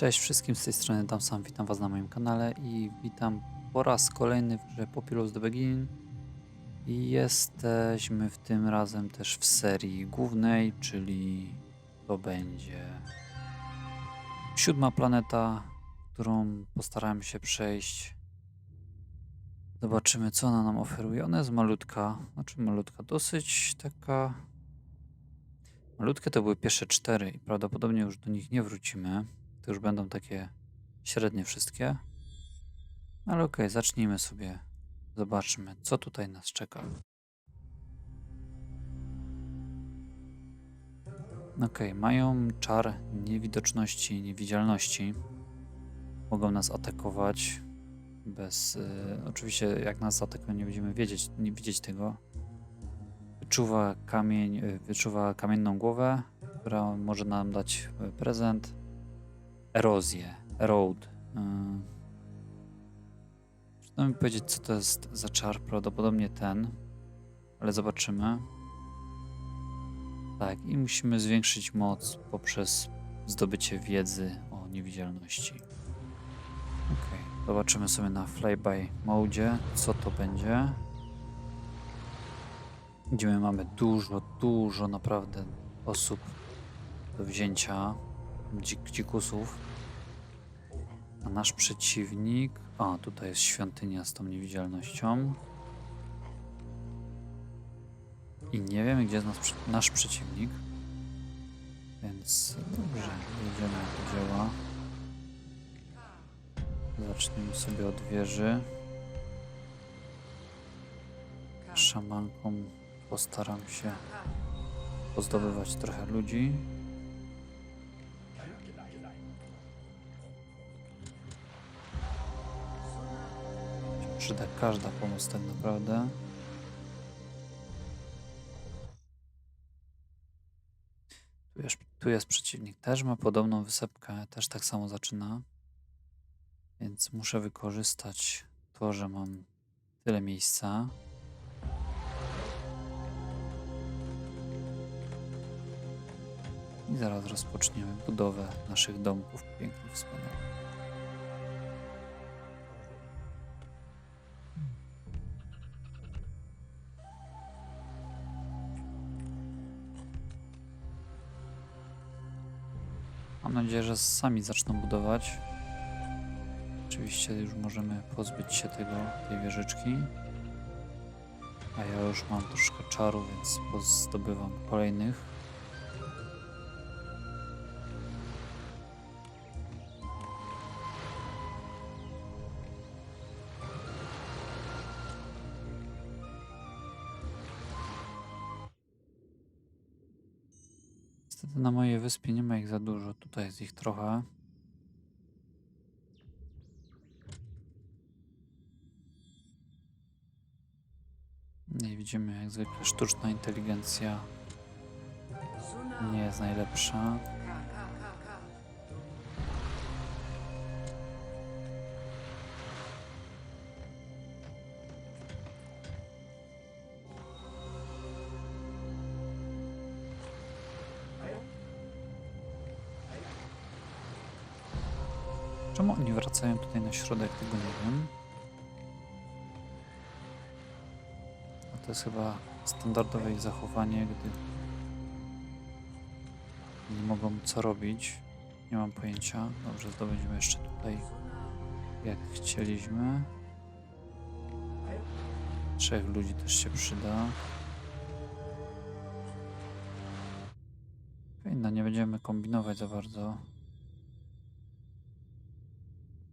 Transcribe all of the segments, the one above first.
Cześć wszystkim, z tej strony Dam Sam, witam was na moim kanale i witam po raz kolejny w grze Populous The Begin i jesteśmy w tym razem też w serii głównej, czyli to będzie siódma planeta, którą postarałem się przejść. Zobaczymy co ona nam oferuje. Ona jest malutka, znaczy malutka, dosyć taka... Malutkie to były pierwsze cztery i prawdopodobnie już do nich nie wrócimy. Już będą takie średnie wszystkie. Ale okej, zacznijmy sobie. Zobaczmy, co tutaj nas czeka. Okej, mają czar niewidoczności i niewidzialności. Mogą nas atakować bez... y, oczywiście jak nas atakują nie będziemy wiedzieć, nie widzieć tego. Wyczuwa kamień, y, wyczuwa kamienną głowę, która może nam dać y, prezent erozję, erode. Yy. Trudno mi powiedzieć, co to jest za czar, prawdopodobnie ten, ale zobaczymy. Tak, i musimy zwiększyć moc poprzez zdobycie wiedzy o niewidzialności. Ok, zobaczymy sobie na flyby mode, co to będzie. Gdzie my mamy dużo, dużo naprawdę osób do wzięcia dzik, dzikusów. A nasz przeciwnik. O, tutaj jest świątynia z tą niewidzialnością. I nie wiemy, gdzie jest nasz, nasz przeciwnik. Więc dobrze, jedziemy do dzieła. Zacznijmy sobie od wieży. Szamanką postaram się pozdobywać trochę ludzi. Przyda każda pomoc tak naprawdę. Tu jest, tu jest przeciwnik, też ma podobną wysepkę, też tak samo zaczyna. Więc muszę wykorzystać to, że mam tyle miejsca. I zaraz rozpoczniemy budowę naszych domków pięknych, wspaniałych. Mam nadzieję, że sami zaczną budować. Oczywiście już możemy pozbyć się tego, tej wieżyczki. A ja już mam troszkę czaru, więc pozdobywam kolejnych. Wyspie nie ma ich za dużo. Tutaj jest ich trochę. I widzimy jak zwykle sztuczna inteligencja nie jest najlepsza. Czemu oni wracają tutaj na środek, tego nie wiem. A to jest chyba standardowe ich zachowanie, gdy nie mogą co robić. Nie mam pojęcia. Dobrze, zdobędziemy jeszcze tutaj jak chcieliśmy. Trzech ludzi też się przyda. No nie będziemy kombinować za bardzo.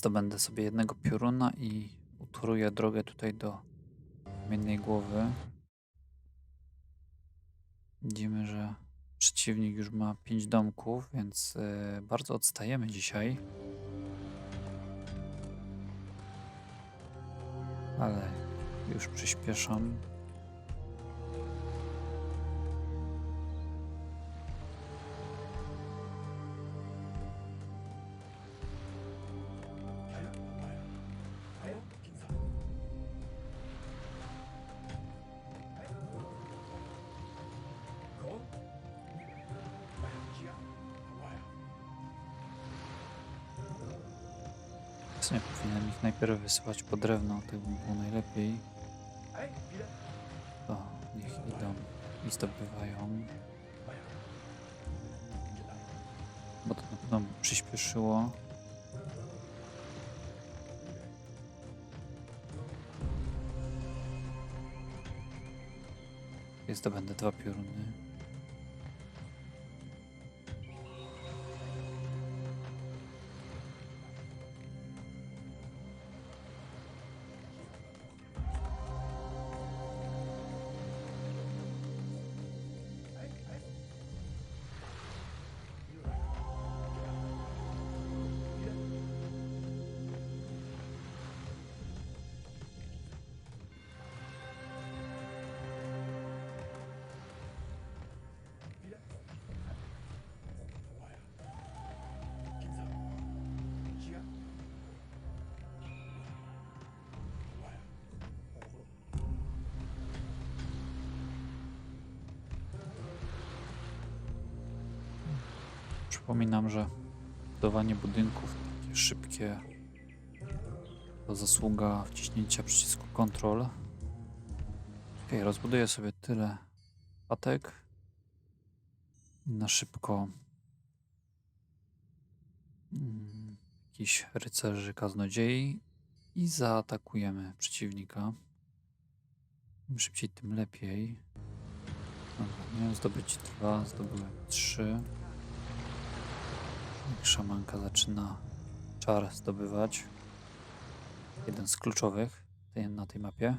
Zdobędę sobie jednego pioruna i utoruję drogę tutaj do kamiennej głowy. Widzimy, że przeciwnik już ma 5 domków, więc e, bardzo odstajemy dzisiaj. Ale już przyspieszam. Sumie powinienem ich najpierw wysyłać po drewno, tak by było najlepiej. To niech idą i zdobywają. Bo to na pewno przyspieszyło. Jest to będę dwa pioruny. Przypominam, że budowanie budynków takie szybkie to zasługa wciśnięcia przycisku Ctrl. Ok, rozbuduję sobie tyle patek na szybko mm, jakiś rycerzy kaznodziei i zaatakujemy przeciwnika. Im szybciej, tym lepiej. Dobra, miałem zdobyć dwa, zdobyłem trzy. Szamanka zaczyna czar zdobywać. Jeden z kluczowych na tej mapie.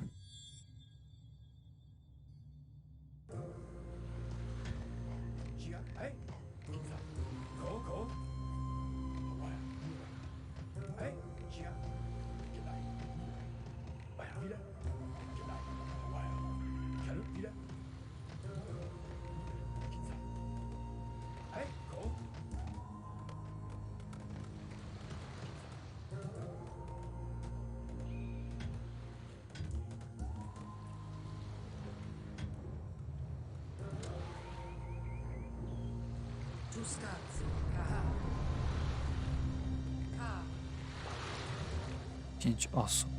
Pięć osób.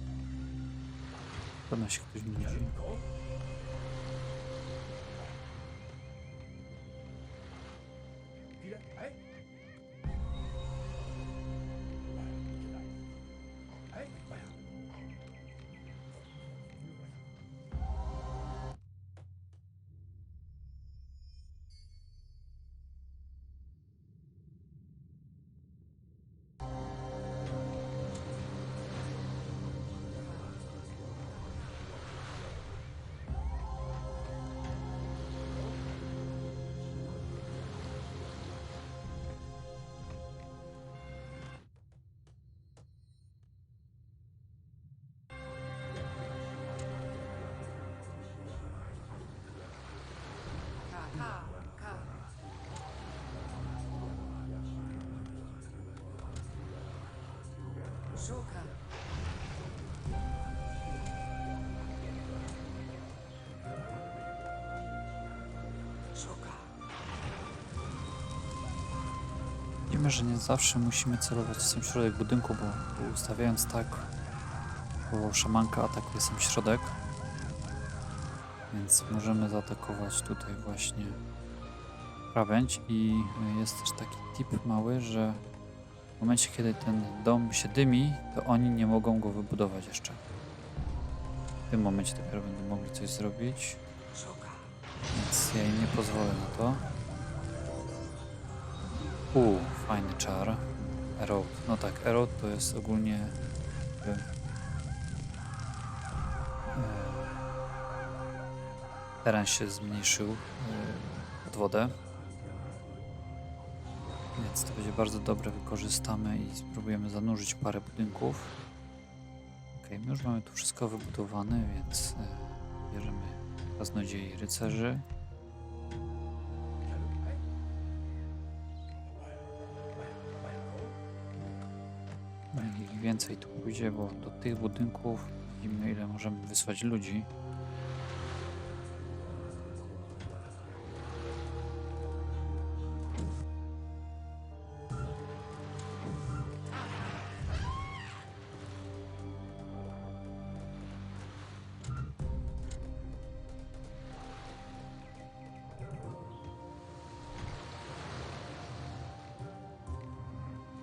Pewno się ktoś nudzi. Że nie zawsze musimy celować w sam środek budynku, bo bo ustawiając tak, bo szamanka atakuje sam środek. Więc możemy zaatakować tutaj właśnie krawędź i jest też taki tip mały, że w momencie, kiedy ten dom się dymi, to oni nie mogą go wybudować jeszcze. W tym momencie dopiero będą mogli coś zrobić, więc ja im nie pozwolę na to. Uuu, fajny czar. Erode. No tak, Erode to jest ogólnie jakby, e, teren się zmniejszył e, pod wodę. Więc to będzie bardzo dobre, wykorzystamy i spróbujemy zanurzyć parę budynków. Ok, my już mamy tu wszystko wybudowane, więc e, bierzemy kaznodziei rycerzy. więcej tu pójdzie, bo do tych budynków widzimy ile możemy wysłać ludzi.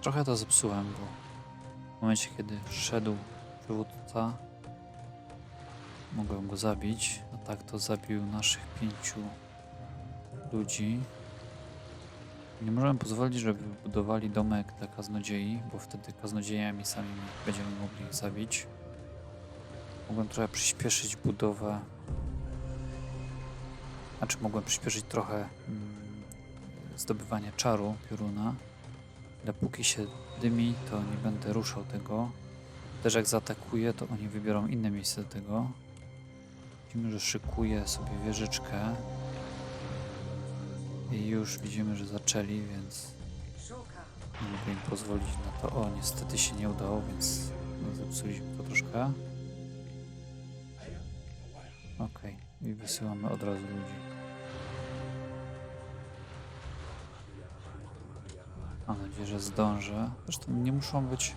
Trochę to zepsułem, bo w momencie, kiedy szedł przywódca, mogłem go zabić, a tak to zabił naszych pięciu ludzi. Nie możemy pozwolić, żeby budowali domek dla kaznodziei, bo wtedy kaznodziejami sami będziemy mogli ich zabić. Mogłem trochę przyspieszyć budowę. Znaczy mogłem przyspieszyć trochę mm, zdobywanie czaru pioruna. Ale póki się dymi, to nie będę ruszał tego. Też jak zaatakuję, to oni wybiorą inne miejsce do tego. Widzimy, że szykuje sobie wieżyczkę. I już widzimy, że zaczęli, więc nie mogę im pozwolić na to. O, niestety się nie udało, więc no, zepsuliśmy to troszkę. Okej, i wysyłamy od razu ludzi. Nadzieję, że zdążę. Zresztą nie muszą być.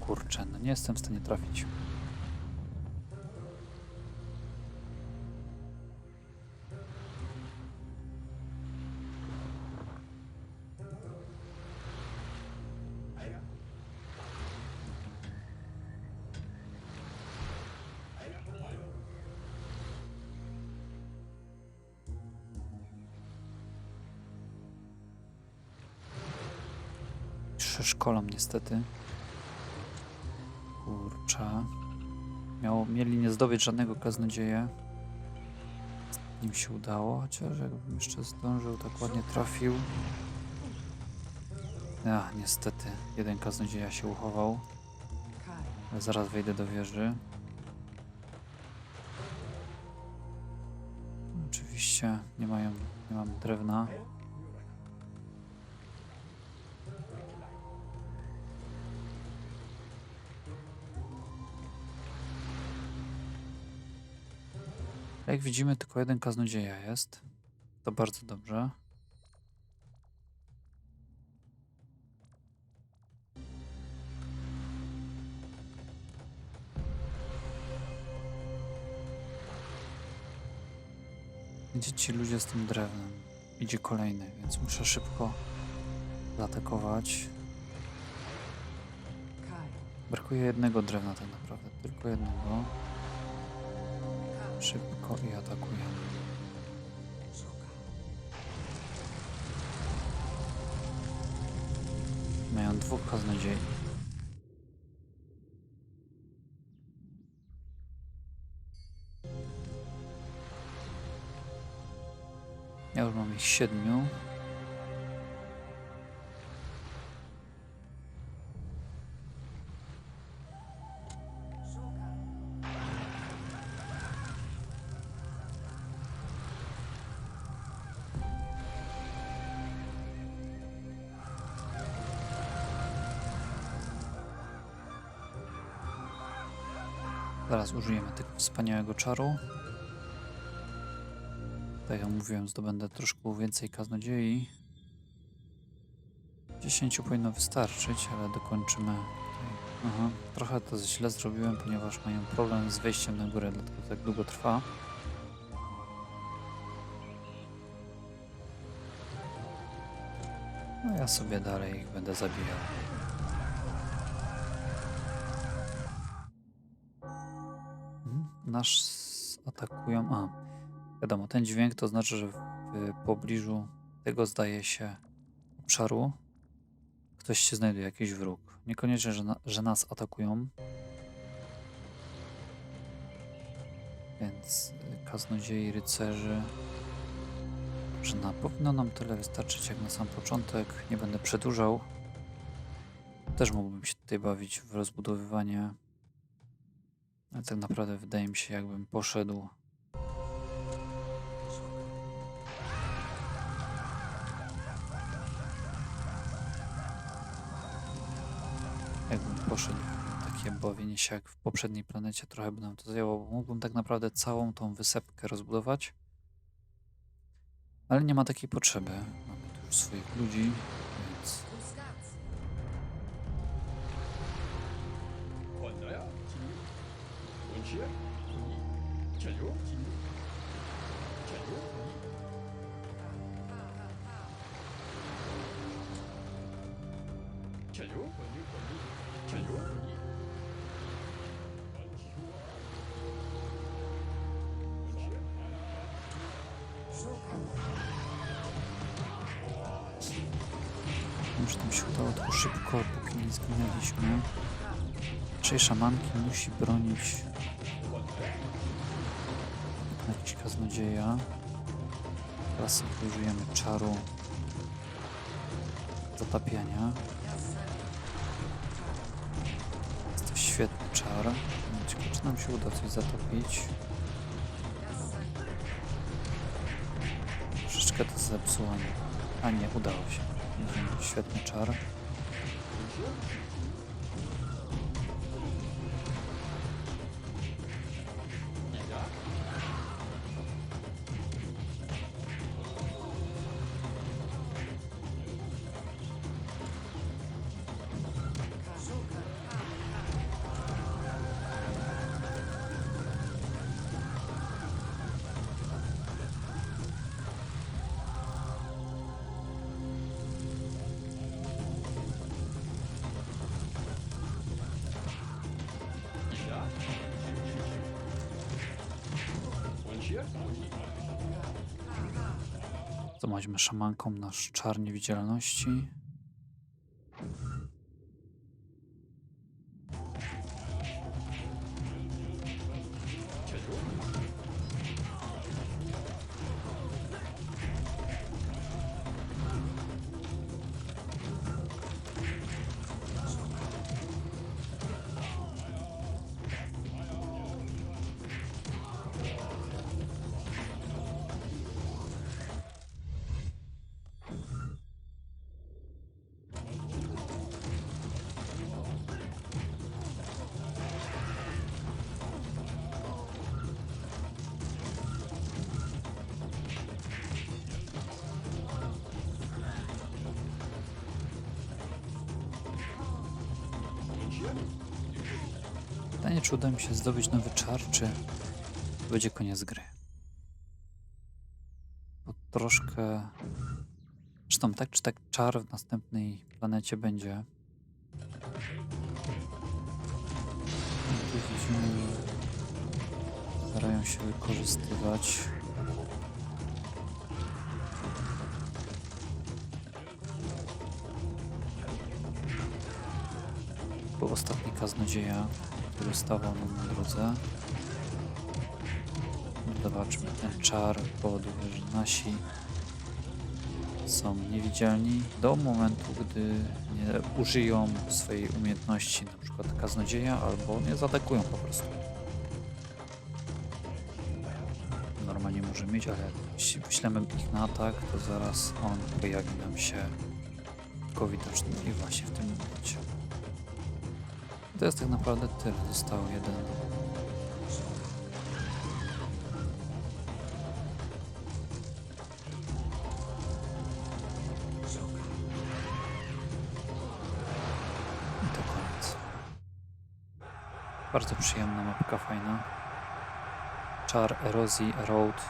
Kurczę, no nie jestem w stanie trafić. Przeszkolą niestety. Kurczę. Miało, mieli nie zdobyć żadnego kaznodzieja. Nim się udało, chociaż jakbym jeszcze zdążył, tak ładnie trafił. Ja, niestety, jeden kaznodzieja się uchował, ale zaraz wejdę do wieży. Oczywiście nie mają, nie mam drewna. Jak widzimy, tylko jeden kaznodzieja jest. To bardzo dobrze. Gdzie ci ludzie z tym drewnem? Idzie kolejny, więc muszę szybko zaatakować. Brakuje jednego drewna tak naprawdę, tylko jednego. Kaj. I atakujemy. Szoka. Mają dwóch kaznodziei. Ja już mam ich siedmiu. Zaraz użyjemy tego wspaniałego czaru. Tak jak mówiłem, zdobędę troszkę więcej kaznodziei. 10 powinno wystarczyć, ale dokończymy. Aha, trochę to źle zrobiłem, ponieważ mają problem z wejściem na górę, dlatego tak długo trwa. No ja sobie dalej ich będę zabijał. Mhm, Nasz s- atakują. A, wiadomo, ten dźwięk to znaczy, że w pobliżu tego zdaje się obszaru ktoś się znajduje, jakiś wróg. Niekoniecznie, że, na, że nas atakują. Więc y, kaznodziei, rycerzy. Że na powinno nam tyle wystarczyć jak na sam początek. Nie będę przedłużał. Też mógłbym się tutaj bawić w rozbudowywanie. Ale tak naprawdę wydaje mi się, jakbym poszedł. Jakbym poszedł takie bawienie się jak w poprzedniej planecie, trochę by nam to zajęło, bo mógłbym tak naprawdę całą tą wysepkę rozbudować. Ale nie ma takiej potrzeby. Mamy tu już swoich ludzi, Może tam się udało tylko szybko, póki nie zginęliśmy. Czy szamanki musi bronić jakiś kaznodzieja. Teraz użyjemy czaru zatapiania. Jest to świetny czar. Ciekawe, czy nam się uda coś zatopić. Troszeczkę to zepsuło. A nie, udało się. Świetny czar. To weźmy szamanką nasz czar niewidzialności. Czy uda mi się zdobyć nowy czar, czy będzie koniec gry. Bo troszkę... Zresztą tak czy tak czar w następnej planecie będzie. Starają się wykorzystywać był ostatni kaznodzieja, który stawał nam na drodze. Zobaczmy, ten czar powoduje, że nasi są niewidzialni do momentu, gdy nie użyją swojej umiejętności, na przykład kaznodzieja, albo nie zaatakują po prostu. Normalnie może mieć, ale jeśli wyślemy ich na atak, to zaraz on pojawi nam się tylko i właśnie w tym. To jest tak naprawdę tyle. Został jeden. I to koniec. Bardzo przyjemna mapka, fajna. Czar erozji, road.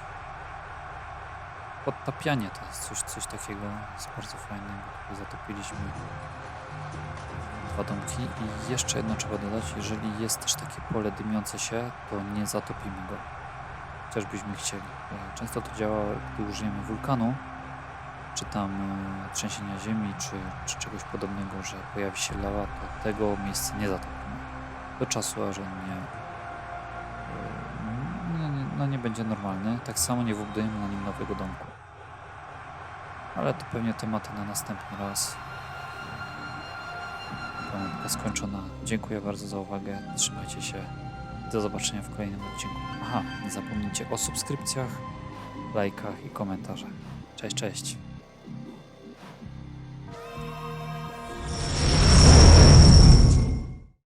Podtapianie to jest coś, coś takiego, jest bardzo fajnego. Zatopiliśmy dwa domki i jeszcze jedno trzeba dodać, jeżeli jest też takie pole dymiące się, to nie zatopimy go. Chociaż byśmy chcieli. E, Często to działa, gdy użyjemy wulkanu, czy tam e, trzęsienia ziemi, czy, czy czegoś podobnego, że pojawi się lawa, to tego miejsca nie zatopimy. Do czasu, aż on nie, e, nie, no nie będzie normalny. Tak samo nie wybudujemy na nim nowego domku. Ale to pewnie tematy na następny raz. Skończona. Dziękuję bardzo za uwagę. Trzymajcie się. Do zobaczenia w kolejnym odcinku. Aha, nie zapomnijcie o subskrypcjach, lajkach i komentarzach. Cześć, cześć.